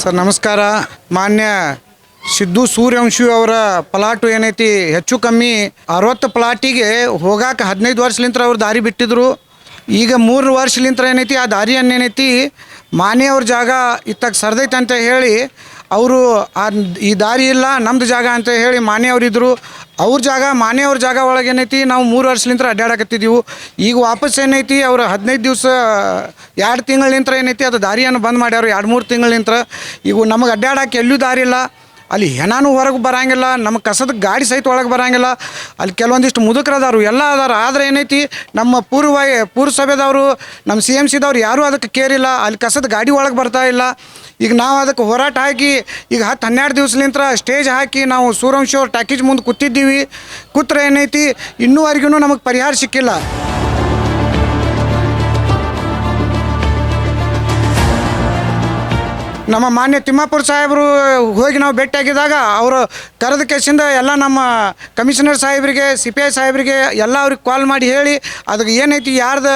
Sir, ನಮಸ್ಕಾರ. ಮಾನ್ಯ ಸಿದ್ದು ಸೂರ್ಯವಂಶಿ ಅವರ ಪ್ಲಾಟು ಏನೈತಿ? ಹೆಚ್ಚು ಕಮ್ಮಿ ಅರವತ್ತು ಪ್ಲಾಟಿಗೆ ಹೋಗಾಕ ಹದಿನೈದು ವರ್ಷಲಿಂತ್ರ ಅವ್ರು ದಾರಿ ಬಿಟ್ಟಿದ್ರು. ಈಗ ಮೂರು ವರ್ಷಲಿಂತ್ರ ಏನೈತಿ? ಆ ದಾರಿಯನ್ನೇನೈತಿ? ಮಾನ್ಯ ಅವ್ರ ಜಾಗ ಇತ್ತಾಗ ಸರ್ದೈತೆ ಅಂತ ಹೇಳಿ ಅವರು ಆ ಈ ದಾರಿ ಇಲ್ಲ, ನಮ್ದು ಜಾಗ ಅಂತ ಹೇಳಿ ಮಾನೆಯವರಿದ್ದರು ಅವ್ರ ಜಾಗ, ಮಾನೆಯವ್ರ ಜಾಗ ಒಳಗೆ ಏನೈತಿ ನಾವು ಮೂರು ವರ್ಷಲಿಂತ್ರ ಅಡ್ಡಾಡಕತ್ತಿದ್ದೀವಿ ಈಗ ವಾಪಸ್ ಏನೈತಿ, ಅವ್ರು ಹದಿನೈದು ದಿವಸ, ಎರಡು ತಿಂಗಳಿಂತ್ರ ಏನೈತಿ, ಅದು ದಾರಿಯನ್ನು ಬಂದ್ ಮಾಡ್ಯಾರ ಎರಡು ಮೂರು ತಿಂಗಳಿಂತ್ರ ಈಗ ನಮಗೆ ಅಡ್ಡಾಡಕ್ಕೆ ಎಲ್ಲೂ ದಾರಿ ಇಲ್ಲ. ಅಲ್ಲಿ ಹೆಣಾನು ಹೊರಗೆ ಬರಂಗಿಲ್ಲ ನಮ್ಮ ಕಸದ ಗಾಡಿ ಸಹಿತ ಒಳಗೆ ಬರಂಗಿಲ್ಲ. ಅಲ್ಲಿ ಕೆಲವೊಂದಿಷ್ಟು ಮುದುಕರು ಅದಾರು ಎಲ್ಲ ಅದಾರ. ಆದರೆ ಏನೈತಿ, ನಮ್ಮ ಪೂರ್ವ ಪೂರ್ವಸಭೆದವರು ನಮ್ಮ ಸಿ ಎಂ ಸಿದವ್ರು ಯಾರೂ ಅದಕ್ಕೆ ಕೇರಿಲ್ಲ. ಅಲ್ಲಿ ಕಸದ ಗಾಡಿ ಒಳಗೆ ಬರ್ತಾ ಇಲ್ಲ. ಈಗ ನಾವು ಅದಕ್ಕೆ ಹೋರಾಟ ಹಾಕಿ, ಈಗ ಹತ್ತು ಹನ್ನೆರಡು ದಿವ್ಸಲಿಂತ್ರ ಸ್ಟೇಜ್ ಹಾಕಿ ನಾವು ಸೂರಂಶೋರ್ ಅವ್ರ ಟ್ಯಾಕೇಜ್ ಮುಂದೆ ಕೂತಿದ್ದೀವಿ. ಕೂತ್ರೆ ಏನೈತಿ ಇನ್ನೂವರೆಗೂ ನಮಗೆ ಪರಿಹಾರ ಸಿಕ್ಕಿಲ್ಲ. ನಮ್ಮ ಮಾನ್ಯ ತಿಮ್ಮಾಪುರ ಸಾಹೇಬರು ಹೋಗಿ ನಾವು ಭೇಟಿಯಾಗಿದ್ದಾಗ ಅವರು ಕರೆದ ಕೇಸಿಂದ ಎಲ್ಲ ನಮ್ಮ ಕಮಿಷನರ್ ಸಾಹೇಬರಿಗೆ ಸಿ ಪಿ ಐ ಸಾಹೇಬರಿಗೆ ಎಲ್ಲ ಅವ್ರಿಗೆ ಕಾಲ್ ಮಾಡಿ ಹೇಳಿ, ಅದಕ್ಕೆ ಏನೈತಿ, ಯಾರ್ದು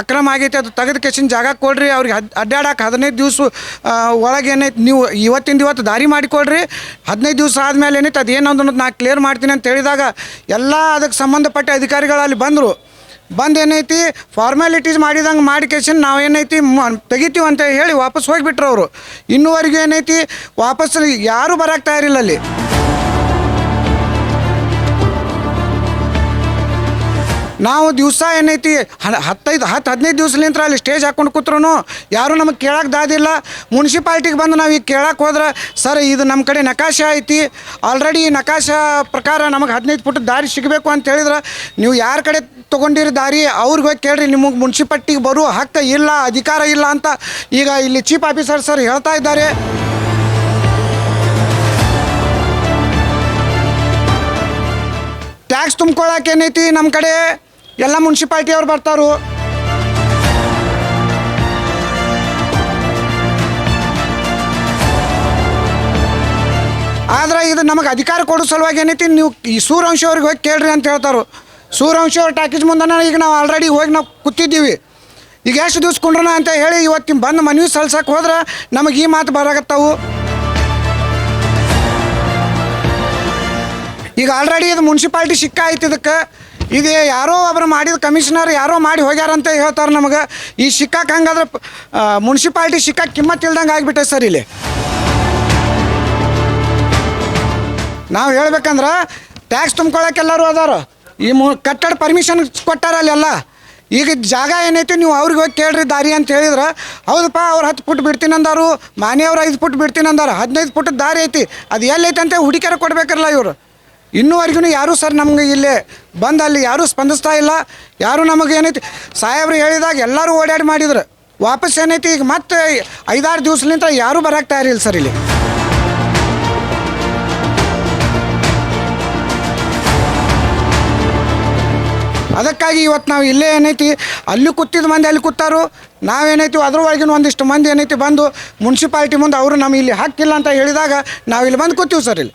ಅಕ್ರಮ ಆಗೈತಿ ಅದು ತೆಗೆದ ಕೇಸಿನ ಜಾಗ ಕೊಡ್ರಿ, ಅವ್ರಿಗೆ ಹದ್ ಅಡ್ಡಾಡಕ್ಕೆ ಹದಿನೈದು ದಿವಸ ಒಳಗೆ ಏನೈತಿ, ನೀವು ಇವತ್ತಿಂದ ಇವತ್ತು ದಾರಿ ಮಾಡಿಕೊಡ್ರಿ ಹದಿನೈದು ದಿವಸ ಆದಮೇಲೆ ಏನೈತಿ ಅದು ಏನು ನಾನು ಕ್ಲಿಯರ್ ಮಾಡ್ತೀನಿ ಅಂತ ಹೇಳಿದಾಗ, ಎಲ್ಲ ಅದಕ್ಕೆ ಸಂಬಂಧಪಟ್ಟ ಅಧಿಕಾರಿಗಳು ಅಲ್ಲಿ ಬಂದರು. ಬಂದು ಏನೈತಿ ಫಾರ್ಮ್ಯಾಲಿಟೀಸ್ ಮಾಡಿದಂಗೆ ಮಾಡಿ ಕೇಸಿನ ನಾವು ಏನೈತಿ ಮ, ತೆಗಿತೀವಿ ಅಂತ ಹೇಳಿ ವಾಪಸ್ ಹೋಗಿಬಿಟ್ರು ಅವರು. ಇನ್ನೂವರೆಗೂ ಏನೈತಿ? ವಾಪಸ್ ಯಾರೂ ಬರಕ್ಕೆ ತಯಾರಿಲ್ಲ ಅಲ್ಲಿ. ನಾವು ದಿವಸ ಏನೈತಿ ಹತ್ತೈದು ಹತ್ತು ಹದಿನೈದು ದಿವ್ಸಲಿಂತ್ರ ಅಲ್ಲಿ ಸ್ಟೇಜ್ ಹಾಕೊಂಡು ಕೂತ್ರು ಯಾರೂ ನಮಗೆ ಕೇಳಕ್ಕೆ ದಾದಿಲ್ಲ. ಮುನ್ಸಿಪಾಲ್ಟಿಗೆ ಬಂದು ನಾವು ಈಗ ಕೇಳಕ್ಕೆ ಹೋದ್ರೆ, ಸರ್, ಇದು ನಮ್ಮ ಕಡೆ ನಕಾಶೆ ಐತಿ. ಆಲ್ರೆಡಿ ನಕಾಶ ಪ್ರಕಾರ ನಮಗೆ ಹದಿನೈದು ಫುಟ್ ದಾರಿ ಸಿಗಬೇಕು ಅಂತ ಹೇಳಿದ್ರೆ, ನೀವು ಯಾರ ಕಡೆ ತೊಗೊಂಡಿರೋ ದಾರಿ? ಅವ್ರಿಗೆ ಹೋಗಿ ಕೇಳ್ರಿ, ನಿಮಗೆ ಮುನ್ಸಿಪಾಲ್ಟಿಗೆ ಬರೋ ಹಕ್ಕು ಇಲ್ಲ, ಅಧಿಕಾರ ಇಲ್ಲ ಅಂತ ಈಗ ಇಲ್ಲಿ ಚೀಫ್ ಆಫೀಸರ್ ಸರ್ ಹೇಳ್ತಾ ಇದ್ದಾರೆ. ಟ್ಯಾಕ್ಸ್ ತುಂಬ್ಕೊಳಕ್ಕೆ ಏನೈತಿ ನಮ್ಮ ಕಡೆ? ಎಲ್ಲ ಮುನ್ಸಿಪಾಲ್ಟಿ ಅವ್ರು ಬರ್ತಾರು ಆದ್ರೆ ಇದು ನಮಗೆ ಅಧಿಕಾರ ಕೊಡೋ ಸಲುವಾಗಿ ಏನೈತಿ ನೀವು ಈ ಸೂರ್ಯವಂಶಿ ಅವ್ರಿಗೆ ಹೋಗಿ ಕೇಳ್ರಿ ಅಂತ ಹೇಳ್ತಾರು ಸೂರ್ಯವಂಶಿ ಅವ್ರ ಟ್ಯಾಕೇಜ್ ಮುಂದೆ ಈಗ ನಾವು ಆಲ್ರೆಡಿ ಹೋಗಿ ನಾವು ಕೂತಿದ್ದೀವಿ. ಈಗ ಎಷ್ಟು ದಿವ್ಸ ಕುಂಡ್ರನ ಅಂತ ಹೇಳಿ ಇವತ್ತು ಬಂದು ಮನವಿ ಸಲ್ಸಕ್ಕೆ ಹೋದ್ರೆ ನಮಗೆ ಈ ಮಾತು ಬರಾಗತ್ತವು ಈಗ ಆಲ್ರೆಡಿ ಇದು ಮುನ್ಸಿಪಾಲ್ಟಿ ಸಿಕ್ಕ ಆಯ್ತು ಇದಕ್ಕೆ. ಇದು, ಯಾರೋ ಒಬ್ರು ಮಾಡಿದ ಕಮಿಷನರ್ ಯಾರೋ ಮಾಡಿ ಹೋಗ್ಯಾರಂತ ಹೇಳ್ತಾರೆ ನಮಗೆ. ಈ ಸಿಕ್ಕಾಕ ಹಂಗಾದ್ರೆ ಮುನ್ಸಿಪಾಲ್ಟಿ ಸಿಕ್ಕಾಕ ಕಿಮ್ಮತ್ ಇಲ್ದಂಗೆ ಆಗಿಬಿಟ್ಟೆ ಸರ್ ಇಲ್ಲಿ. ನಾವು ಹೇಳ್ಬೇಕಂದ್ರೆ ಟ್ಯಾಕ್ಸ್ ತುಂಬ್ಕೊಳಕ್ಕೆ ಎಲ್ಲರೂ ಅದಾರ. ಈ ಮು, ಕಟ್ಟಡ ಪರ್ಮಿಷನ್ ಕೊಟ್ಟಾರ ಅಲ್ಲೆಲ್ಲ ಈಗ ಜಾಗ ಏನೈತಿ ನೀವು ಅವ್ರಿಗೆ ಹೋಗಿ ಕೇಳ್ರಿ ದಾರಿ ಅಂತ ಹೇಳಿದ್ರೆ, ಹೌದಪ್ಪ, ಅವ್ರು ಹತ್ತು ಫುಟ್ ಬಿಡ್ತೀನಿ ಅಂದಾರು ಮಾನೆಯವ್ರು ಐದು ಫುಟ್ ಬಿಡ್ತೀನಿ ಅಂದಾರ ಹದಿನೈದು ಫುಟ್ ದಾರಿ ಐತಿ, ಅದು ಎಲ್ಲೈತೆ ಅಂತ ಹುಡುಕ್ಯಾರ ಕೊಡ್ಬೇಕಲ್ಲ ಇವರು. ಇನ್ನೂವರೆಗೂ ಯಾರೂ ಸರ್ ನಮಗೆ ಇಲ್ಲಿ ಬಂದು ಅಲ್ಲಿ ಯಾರೂ ಸ್ಪಂದಿಸ್ತಾ ಇಲ್ಲ. ಯಾರೂ ನಮಗೆ ಏನೈತಿ ಸಾಹೇಬ್ರು ಹೇಳಿದಾಗ ಎಲ್ಲರೂ ಓಡಾಡಿ ಮಾಡಿದ್ರು. ವಾಪಸ್ ಏನೈತಿ ಈಗ ಮತ್ತೆ ಐದಾರು ದಿವಸಲಿಂತ ಯಾರೂ ಬರಕ್ಕೆ ತಯಾರಿಲ್ಲ ಸರ್ ಇಲ್ಲಿ. ಅದಕ್ಕಾಗಿ ಇವತ್ತು ನಾವು ಇಲ್ಲೇ ಏನೈತಿ, ಅಲ್ಲಿ ಕೂತಿದ್ದ ಮಂದಿ ಅಲ್ಲಿ ಕೂತಾರು. ನಾವೇನೈತಿ ಅದ್ರೊಳಗಿನ ಒಂದಿಷ್ಟು ಮಂದಿ ಏನೈತಿ ಬಂದು ಮುನ್ಸಿಪಾಲ್ಟಿ ಮುಂದೆ ಅವರು ನಮ್ಮ ಇಲ್ಲಿ ಹಾಕಿಲ್ಲ ಅಂತ ಹೇಳಿದಾಗ ನಾವು ಇಲ್ಲಿ ಬಂದು ಕೂತೀವಿ ಸರ್ ಇಲ್ಲಿ.